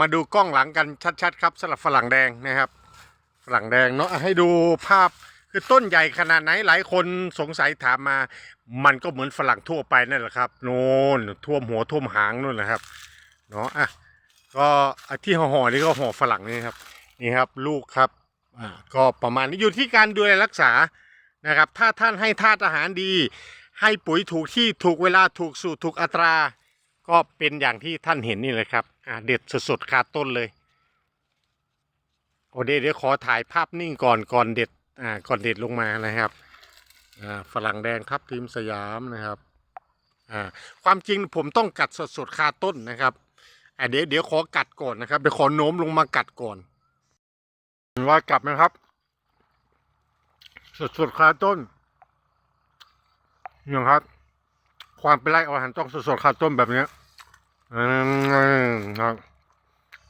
มาดูกล้องหลังกันชัดๆครับสำหรับฝรั่งแดงนะครับ ฝรั่งแดงเนาะให้ดูภาพคือต้นใหญ่ขนาดไหนหลายคนสงสัยถามมา มันก็เหมือนฝรั่งทั่วไปนั่นแหละครับ โน่นท่วมหัวท่วมหางนู่นแหละครับเนาะอะก็ที่ห่อๆนี่ก็ห่อฝรั่งนี่ครับนี่ครับลูกครับอ่าก็ประมาณนี้อยู่ที่การดูแลรักษานะครับ ถ้าท่านให้ธาตุอาหารดี ให้ปุ๋ยถูกที่ถูกเวลาถูกสูตรถูกอัตรา ก็เป็นอย่างที่ท่านเห็นนี่เลยครับอ่าเด็ดสดๆคาต้นเลยโอเดยวเดี๋ยวขอถ่ายภาพนิ่งก่อนก่อนเด็ดอ่าก่อนเด็ดลงมานะครับอ่าฝรั่งแดงทับทิมสยามนะครับอ่าความจริงผมต้องกัดสดๆคาต้นนะครับอ่าเดี๋ยวเดี๋ยวขอกัดก่อนนะครับเดี๋ยวขอโน้มลงมากัดก่อนว่ากลับนะครับ สดๆคาต้นเนี่ยครับ ความเป็นไรอาหารต้องสดๆคาต้นแบบเนี้ย ครับ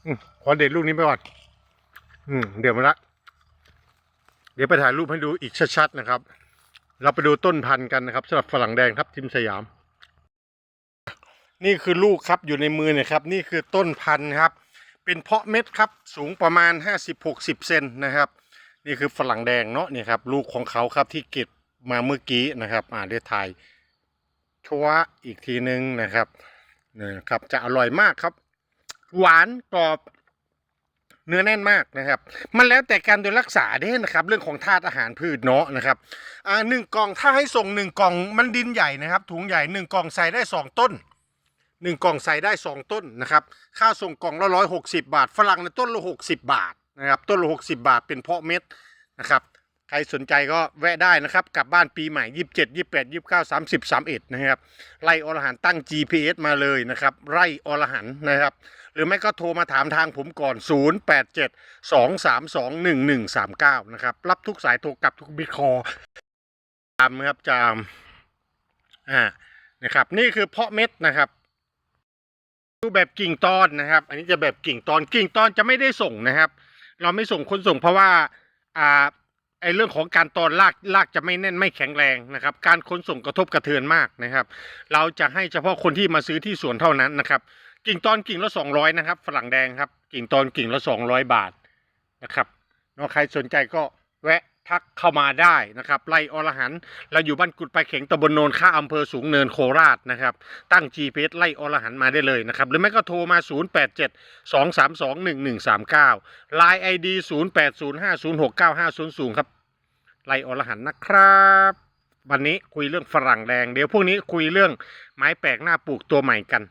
อืมขอเด็ดลูกนี้ไปก่อนอืมเดี๋ยวมาละ เดี๋ยวไปถ่ายรูปให้ดูอีกชัดๆนะครับ เราไปดูต้นพันธุ์กันนะครับสำหรับฝรั่งแดงครับทิมสยาม นี่คือลูกครับอยู่ในมือเนี่ยครับ นี่คือต้นพันธุ์ครับ เป็นเพาะเม็ดครับ สูงประมาณ 50-60 เซนนะครับ นี่คือฝรั่งแดงเนาะนี่ครับ ลูกของเขาครับที่เก็บมาเมื่อกี้นะครับ อ่าเดี๋ยวถ่ายชัวร์อีกทีนึงนะครับ นะครับ จะอร่อยมากครับ หวานกรอบ เนื้อแน่นมากนะครับ มันแล้วแต่การดูแลรักษาเด้นะครับ เรื่องของธาตุอาหารพืชเนาะนะครับอ่าหนึ่งกล่องถ้าให้ส่งหนึ่งกล่องมันดินใหญ่นะครับ ถุงใหญ่หนึ่งกล่องใส่ได้สองต้นหนึ่งกล่องใส่ได้สองต้นนะครับ ค่าส่งกล่องละร้อยหกสิบาท ฝรั่งในต้นละหกสิบาทนะครับ ต้นละหกสิบาทเป็นเพาะเม็ดนะครับ ครสนใจก็แวะได้นะครับกลับบ้านปีใหม่ยี่สิบเจ็ดยี่สิบแปดยี่สิบเก้าสามสิบสามเอ็ดนะครับไล่อรหันตั้ง GPS มาเลยนะครับไล่อรหันนะครับ หรือไม่ก็โทรมาถามทางผมก่อน 0 8 7 2 3 2 1 1 3 9 นะครับรับทุกสายโทรกลับทุกบิคอจามนะครับจามอ่านะครับนี่คือเพาะเม็ดนะครับดูแบบกิ่งตอนนะครับ อันนี้จะแบบกิ่งตอนกิ่งตอนจะไม่ได้ส่งนะครับ เราไม่ส่งคนส่งเพราะว่าอ่า ไอเรื่องของการตอนลากลากจะไม่แน่นไม่แข็งแรงนะครับ การขนส่งกระทบกระเทือนมากนะครับ เราจะให้เฉพาะคนที่มาซื้อที่สวนเท่านั้นนะครับ กิ่งตอนกิ่งละสองร้อยนะครับ ฝรั่งแดงครับ กิ่งตอนกิ่งละสองร้อยบาทนะครับเนาะใครสนใจก็แวะ ทักเข้ามาได้นะครับไล่อรหันต์เราอยู่บ้านกุดไปเข็งตำบลโนนค่าอำเภอสูงเนินโคราชนะครับตั้ง GPS ไล่อรหันต์มาได้เลยนะครับหรือไม่ก็โทรมา 0 8 7 2 3 2 1 1 3 9 Line ID 0 8 0 5 0 6 9 5 0 0ครับไล่อรหันต์นะครับ วันนี้คุยเรื่องฝรั่งแดง เดี๋ยวพวกนี้คุยเรื่องไม้แปลกหน้าปลูกตัวใหม่กัน